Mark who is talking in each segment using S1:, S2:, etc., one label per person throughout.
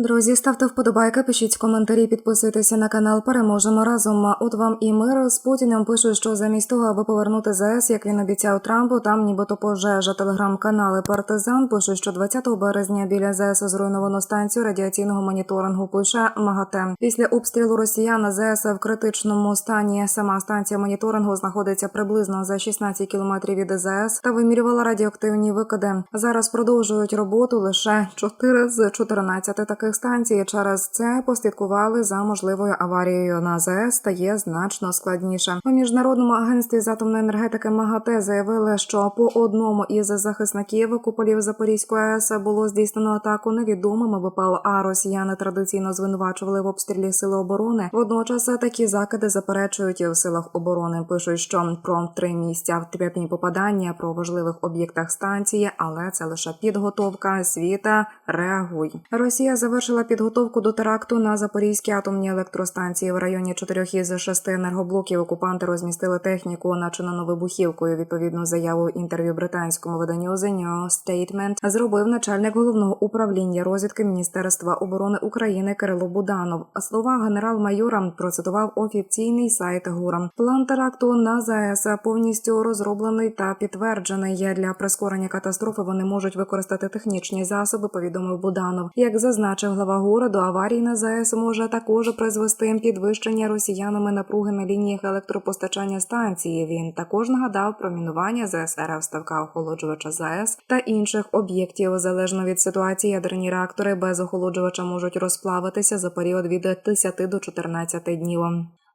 S1: Друзі, ставте вподобайки, пишіть коментарі, підписуйтеся на канал. Переможемо разом. От вам і мир з Путіним пишуть, що замість того, аби повернути ЗС, як він обіцяв Трампу, там нібито пожежа. Телеграм-канали Партизан пишуть, що 20 березня біля ЗС зруйновано станцію радіаційного моніторингу. Пише МАГАТЕ. Після обстрілу росіян на ЗС в критичному стані. Сама станція моніторингу знаходиться приблизно за 16 кілометрів від ЗС та вимірювала радіоактивні викиди. Зараз продовжують роботу лише 4 з 14 таких станцій. Через це послідкували за можливою аварією на ЗС стає значно складніше. У міжнародному агентстві з атомної енергетики МАГАТЕ заявили, що по одному із захисників куполів Запорізької АЕС було здійснено атаку невідомими ВПЛ, а росіяни традиційно звинувачували в обстрілі сили оборони. Водночас такі закиди заперечують і в силах оборони. Пишуть, що про три місця втрепні попадання про важливих об'єктах станції, але це лише підготовка. Світа реагуй. Росія завершила підготовку до теракту на Запорізькій атомній електростанції в районі чотирьох із шести енергоблоків. Окупанти розмістили техніку, начинену вибухівкою. Відповідну заяву інтерв'ю британському виданню The New Statement зробив начальник головного управління розвідки Міністерства оборони України Кирило Буданов. Слова генерал-майора процитував офіційний сайт ГУРа. План теракту на ЗАЕС повністю розроблений та підтверджений. Для прискорення катастрофи вони можуть використати технічні засоби. Повідомив Буданов. Як зазначив глава городу, аварії на ЗАЕС може також призвести підвищення росіянами напруги на лініях електропостачання станції. Він також нагадав про мінування ЗСРФ ставка охолоджувача ЗАЕС та інших об'єктів. Залежно від ситуації, ядерні реактори без охолоджувача можуть розплавитися за період від 10 до 14 днів.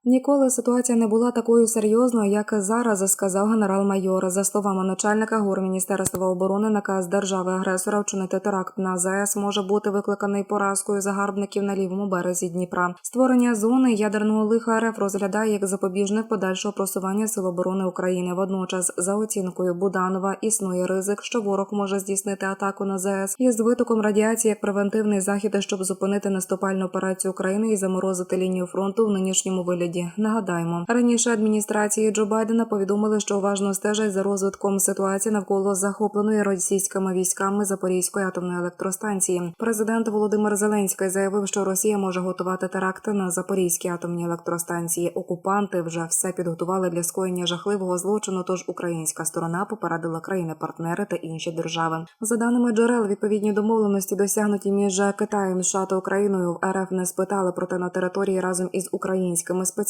S1: Ніколи ситуація не була такою серйозною, як зараз, сказав генерал-майор. За словами начальника ГУР Міністерства оборони, наказ держави-агресора вчинити теракт на ЗАЕС може бути викликаний поразкою загарбників на лівому березі Дніпра. Створення зони ядерного лиха РФ розглядає як запобіжник подальшого просування сил оборони України. Водночас, за оцінкою Буданова, існує ризик, що ворог може здійснити атаку на ЗАЕС із витоком радіації як превентивний захід, щоб зупинити наступальну операцію України і заморозити лінію фронту в нинішньому вигляді. Нагадаємо, раніше адміністрації Джо Байдена повідомили, що уважно стежать за розвитком ситуації навколо захопленої російськими військами Запорізької атомної електростанції. Президент Володимир Зеленський заявив, що Росія може готувати теракти на Запорізькій атомній електростанції. Окупанти вже все підготували для скоєння жахливого злочину. Тож українська сторона попередила країни-партнери та інші держави. За даними джерел, відповідні домовленості досягнуті між Китаєм, США та Україною в РФ не спитали, проте на території разом із українськими спеціалістами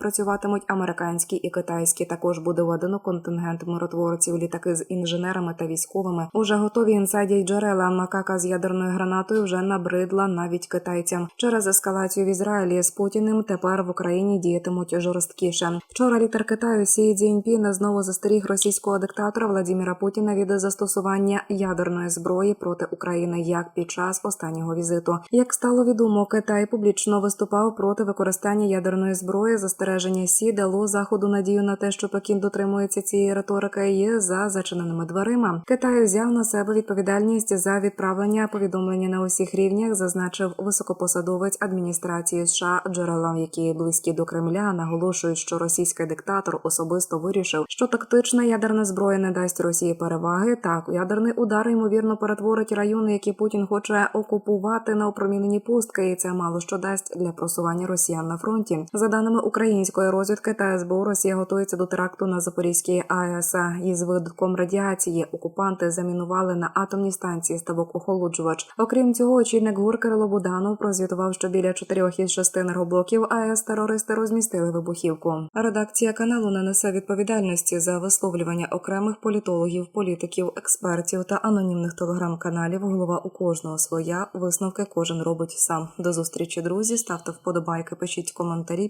S1: працюватимуть американські і китайські. Також буде введено контингент миротворців, літаки з інженерами та військовими. Уже готові інсайдять джерела. Макака з ядерною гранатою вже набридла навіть китайцям. Через ескалацію в Ізраїлі з Путіним тепер в Україні діятимуть жорсткіше. Вчора літер Китаю Сі Цзіньпін знову застеріг російського диктатора Владіміра Путіна від застосування ядерної зброї проти України як під час останнього візиту. Як стало відомо, Китай публічно виступав проти використання ядерної зброї. Застереження Сі дало заходу надію на те, що Пекін дотримується цієї риторики і за зачиненими дверима. Китай взяв на себе відповідальність за відправлення повідомлення на усіх рівнях, зазначив високопосадовець адміністрації США, джерела, які близькі до Кремля, наголошують, що російський диктатор особисто вирішив, що тактична ядерна зброя не дасть Росії переваги. Так, ядерний удар ймовірно перетворить райони, які Путін хоче окупувати на опромінені пустки, і це мало що дасть для просування росіян на фронті. За даними української розвідки та СБУ, Росія готується до теракту на Запорізькій АЕС. Із видатком радіації окупанти замінували на атомній станції ставок охолоджувач. Окрім цього, очільник ГУР Кирило Буданов прозвітував, що біля чотирьох із шести енергоблоків АЕС терористи розмістили вибухівку. Редакція каналу не несе відповідальності за висловлювання окремих політологів, політиків, експертів та анонімних телеграм-каналів. Голова у кожного своя висновки кожен робить сам. До зустрічі, друзі. Ставте вподобайки, пишіть коментарі,